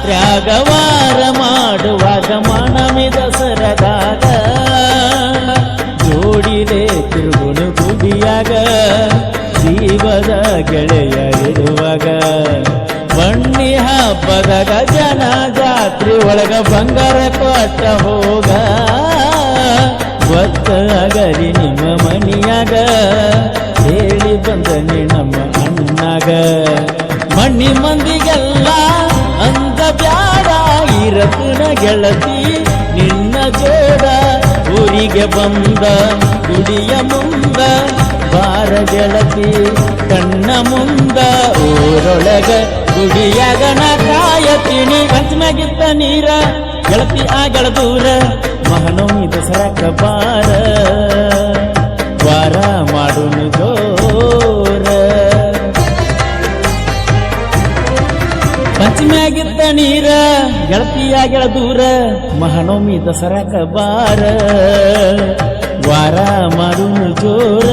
ರಾತ್ರ್ಯಾಗ ವಾರ ಮಾಡುವಾಗ ಮನಮಿ ದಸರದಾಗ ಜೋಡಿಲೆ ತಿರುಗುಣು ಗುಡಿಯಾಗ, ಜೀವದ ಗೆಳೆಯ ಇರುವಾಗ. ಬಣ್ಣಿ ಹಬ್ಬದಾಗ ಜನ ಜಾತ್ರೆ ಒಳಗ ಬಂಗಾರ ಕೊಟ್ಟ ಹೋಗ. ಗೊತ್ತಾಗಲಿ ನಿಮ್ಮ ಮನಿಯಾಗ, ಹೇಳಿ ಬಂದನಿ ನಮ್ಮ ಅಣ್ಣಾಗ. ಮಣ್ಣಿ ಮಂದಿಗೆಲ್ಲ ಬ್ಯಾಡ ಇರತನ ಗೆಳತಿ ನಿನ್ನ ಜೋಡ ಊರಿಗೆ ಬಂದ ಗುಡಿಯ ಮುಂದ ಬಾರ ಗೆಳತಿ ಕಣ್ಣ ಮುಂದ ಊರೊಳಗ ಗುಡಿಯ ಗಣ ಕಾಯ ತಿಣಿ ಪಂಚಮ್ಯಾಗಿತ್ತ ನೀರ ಗೆಳತಿ ಆಗಳ ದೂರ ಮಹನೋಮಿ ದಸರಾಕ ಬಾರ. ವಾರ ಮಾಡುನು ನೀರ ಗೆಳತಿಯಾಗಳ ದೂರ ಮಹನೋಮಿ ದಸರಾಕ ಬಾರ. ವಾರ ಮರು ಜೋರ.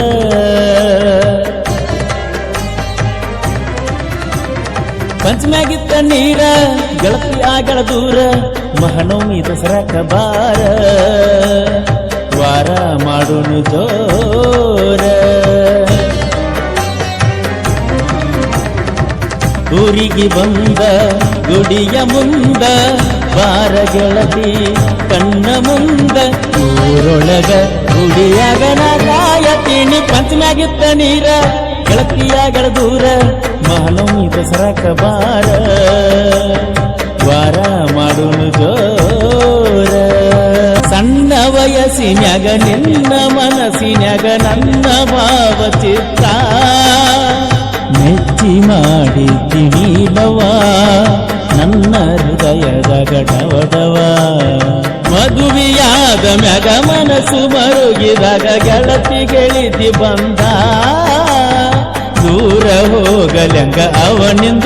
ಪಂಚಮ್ಯಾಗಿತ್ತ ನೀರ, ಗೆಳತಿ ಆಗಳ ದೂರ ಮಹನೋಮಿ ದಸರಾಕ ಬಾರ. ವಾರ ಮಾಡುನು ಜೋರ. ಊರಿಗೆ ಬಂದ ಗುಡಿಯ ಮುಂದ ಬಾರ ಗೆಳತಿ ಕಣ್ಣ ಮುಂದ, ಊರೊಳಗ ಗುಡಿಯಾಗ ನಾ ಕಾಯತೀನಿ ಪಂಚಮ್ಯಾಗಿತ್ತ ನೀರ ಗೆಳತಿಯಾಗಳ ದೂರ ಮಹನೋಮಿ ದಸರಾಕ ಬಾರ. ವಾರ ಮಾಡುನು ಜೋರ. ಸಣ್ಣ ವಯಸ್ಸಿನ್ಯಾಗ ನಿನ್ನ ಮನಸ್ಸಿನ್ಯಾಗ ನನ್ನ ಭಾವಚಿತ್ರ ಮೆಚ್ಚಿ ಮಾಡಿ ತಿಳಿದವ ನನ್ನ ಹೃದಯದ ಗಡವಡವ ಮದುವೆಯಾದ ಮ್ಯಾಗ ಮನಸ್ಸು ಮರುಗಿದಾಗ ಗೆಳತಿ ಗೆಳಿತಿ ಬಂದ. ದೂರ ಹೋಗಲೆಂಗ ಅವನಿಂದ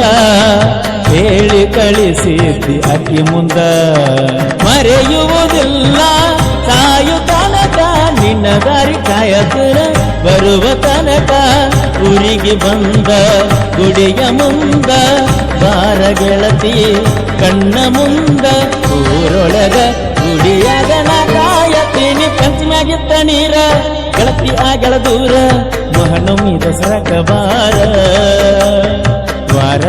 ಹೇಳಿ ಕಳಿಸಿದ್ದಿ ಅಕ್ಕಿ ಮುಂದ. ಮರೆಯುವುದಿಲ್ಲ, ತಾಯು ತನಕ ನಿನ್ನ ದಾರಿ ಕಾಯತರ ಬರುವ ಊರಿಗೆ ಬಂದ, ಗುಡಿಯ ಮುಂದ ಬಾರ ಗೆಳತಿ ಕಣ್ಣ ಮುಂದ, ಊರೊಳಗ ಗುಡಿಯಗನ ಕಾಯತೀನಿ ಕಂಚಿನಾಗಿತ್ತ ನೀರ, ಗೆಳತಿ ಆಗಳ ದೂರ ಮಹನಮಿ ಸರಕ ಬಾರ ವಾರ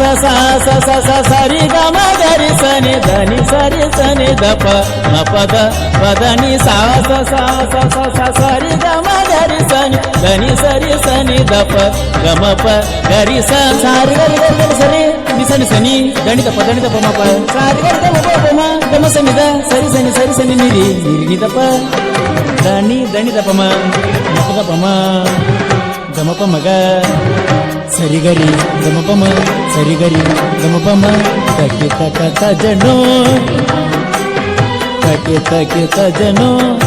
స స స సరి గ మ గరి సని ధని సరి సని ద ప మ పద పదని సా స స స స సరి గ మ గరి సని ధని సరి సని ద ప గ మ ప గరి స సారి గరి గరి గరి సరి ని సని సని గణిత ప గణిత ప మ ప సారి గరి గ మ ప మ గ మ సని ద సరి సని సరి సని ని రి ని రి ద ప ధని ధని ద ప ಸರಿಗರಿ, ಗಮಪಮ ಸರಿಗರಿ, ಗಮಪಮ ತಕೆ ತಕ ತಜನೋ. ತಕೆ ತಕೆ ತಜನೋ.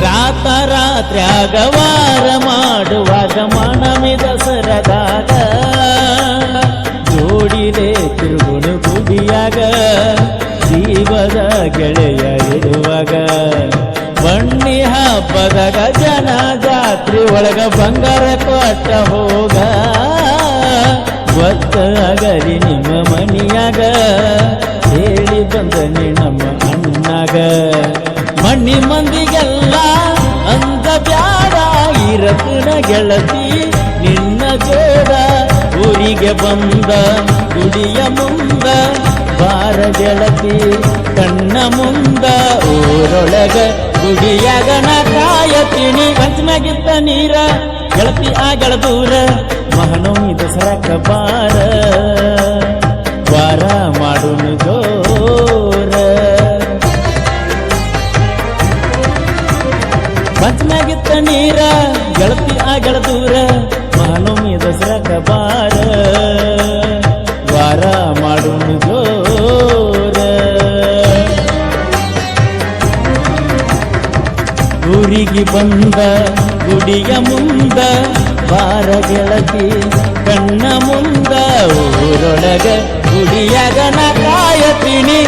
ರಾತ ರಾತ್ರ್ಯಾಗ ವಾರ ಮಾಡುವಾಗ ಮಣಮಿ ದಸರದಾಗ ಜೋಡಿಲೆ ತಿರುಗುಣು ಗುಡಿಯಾಗ, ಜೀವದ ಗೆಳೆಯ ಇರುವಾಗ. ಬಣ್ಣಿ ಹಬ್ಬದ ಜನ ಜಾತ್ರಿ ಒಳಗ ಬಂಗಾರ ಕೊಟ್ಟ ಹೋಗ. ಗೊತ್ತಾಗಲಿ ನಿಮ್ಮ ಮನಿಯಾಗ ಹೇಳಿ ಬಂದನಿ ನಮ್ಮ ಅಣ್ಣಾಗ. ಮಣ್ಣಿ ಮಂದಿಗೆಲ್ಲ ಅಂದ ಬ್ಯಾಡ, ಇರತನ ಗೆಳತಿ ನಿನ್ನ ಜೋಡ. ಊರಿಗೆ ಬಂದ ಗುಡಿಯ ಮುಂದ, ಬಾರ ಗೆಳತಿ ಕಣ್ಣ ಮುಂದ, ಊರೊಳಗ ಗುಡಿಯಾಗ ಕಾಯ ಕಾಯತೀನಿ ಪಂಚಮ್ಯಾಗಿತ್ತ ನೀರ ಗೆಳತಿ ಆ ದೂರ ಮಹನೋಮಿ ದಸರಾ ಕಬಾರ ವಾರ ಮಾಡುನು ಜೋರ. ಪಂಚನಾಗಿತ್ತ ನೀರ ಗೆಳತಿ ಆ ದೂರ ಮಹನೋಮಿ ದಸರಾ ಬಾರ. ಊರಿಗೆ ಬಂದ ಗುಡಿಯ ಮುಂದ ಬಾರ ಗೆಳತಿ ಕಣ್ಣ ಮುಂದ ಊರೊಳಗ ಗುಡಿಯಾಗ ನಾ ಕಾಯತೀನಿ